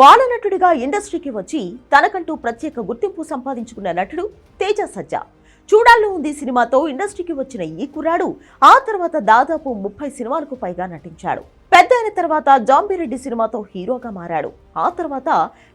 బాలనటుడిగా ఇండస్ట్రీకి వచ్చి తనకంటూ ప్రత్యేక గుర్తింపు సంపాదించుకున్న నటుడు తేజ సజ్జా. చూడాల్లో ఉంది సినిమాతో ఇండస్ట్రీకి వచ్చిన ఈ కుర్రాడు ఆ తర్వాత దాదాపు ముప్పై సినిమాలకు పైగా నటించాడు. పెద్ద అయిన తర్వాత జాంబిరెడ్డి సినిమాతో హీరోగా మారాడు. ఆ తర్వాత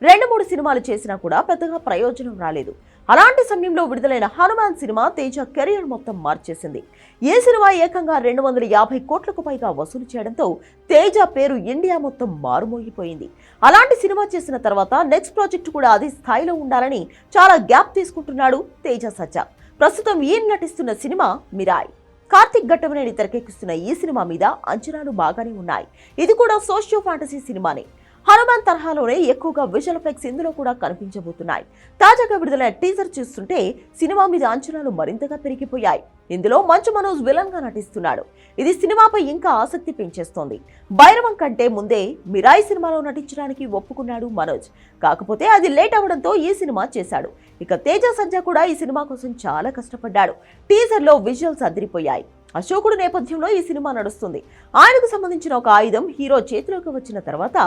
రెండు మూడు సినిమాలు చేసినా కూడా పెద్దగా ప్రయోజనం రాలేదు. అలాంటి సమయంలో విడుదలైన హనుమాన్ సినిమా తేజ కెరియర్ మొత్తం మార్చేసింది. ఏ సినిమా ఏకంగా రెండు వందల యాభై కోట్లకు పైగా వసూలు చేయడంతో తేజ పేరు ఇండియా మొత్తం మారుమోగిపోయింది. అలాంటి సినిమా చేసిన తర్వాత నెక్స్ట్ ప్రాజెక్ట్ కూడా అదే స్థాయిలో ఉండాలని చాలా గ్యాప్ తీసుకుంటున్నాడు తేజ సజ్జా. ప్రస్తుతం ఈయన నటిస్తున్న సినిమా మిరాయ్. కార్తిక్ ఘట్టమనేని తెరకెక్కిస్తున్న ఈ సినిమా మీద అంచనాలు బాగానే ఉన్నాయి. ఇది కూడా సోషియో ఫాంటసీ సినిమానే. హనుమాన్ తరహాలోనే ఎక్కువగా విజువల్ ఎఫెక్ట్స్ ఇందులో కూడా కనిపించబోతున్నాయి. తాజాగా విడుదలైన టీజర్ చూస్తుంటే సినిమా మీద అంచనాలు మరింతగా పెరిగిపోయాయి. ఇందులో మంచు మనోజ్ విలన్గా నటిస్తున్నాడు. ఇది సినిమాపై ఇంకా ఆసక్తి పెంచేస్తోంది. భైరవం కంటే ముందే మిరాయి సినిమాలో నటించడానికి ఒప్పుకున్నాడు మనోజ్. కాకపోతే అది లేట్ అవడంతో ఈ సినిమా చేశాడు. ఇక తేజ సంజ కూడా ఈ సినిమా కోసం చాలా కష్టపడ్డాడు. టీజర్లో విజువల్స్ అదిరిపోయాయి. అశోకుడు నేపథ్యంలో ఈ సినిమా నడుస్తుంది. ఆయనకు సంబంధించిన ఒక ఆయుధం హీరో చేతిలోకి వచ్చిన తర్వాత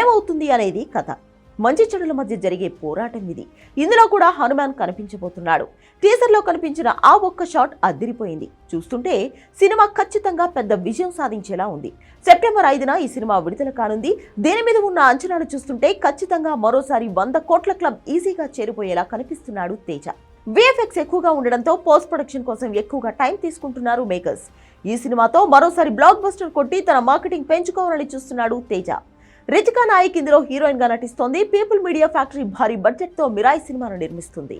ఏమవుతుంది అనేది కథ. మంచి చెడుల మధ్య జరిగే పోరాటం ఇది. ఇందులో కూడా హనుమాన్ కనిపించబోతున్నాడు. టీజర్లో కనిపించిన ఆ ఒక్క షాట్ అదిరిపోయింది. చూస్తుంటే సినిమా ఖచ్చితంగా పెద్ద విజయం సాధించేలా ఉంది. సెప్టెంబర్ ఐదున ఈ సినిమా విడుదల కానుంది. దీని మీద ఉన్న అంచనాలు చూస్తుంటే ఖచ్చితంగా మరోసారి వంద కోట్ల క్లబ్ ఈజీగా చేరిపోయేలా కనిపిస్తున్నాడు తేజ. విఎఫ్ఎక్స్ ఎక్కువగా ఉండడంతో పోస్ట్ ప్రొడక్షన్ కోసం ఎక్కువగా టైం తీసుకుంటున్నారు మేకర్స్. ఈ సినిమాతో మరోసారి బ్లాక్ బస్టర్ కొట్టి తన మార్కెటింగ్ పెంచుకోవాలని చూస్తున్నాడు తేజ. రితికా నాయక్ ఇందులో హీరోయిన్గా నటిస్తోంది. పీపుల్ మీడియా ఫ్యాక్టరీ భారీ బడ్జెట్తో మిరాయి సినిమాను నిర్మిస్తుంది.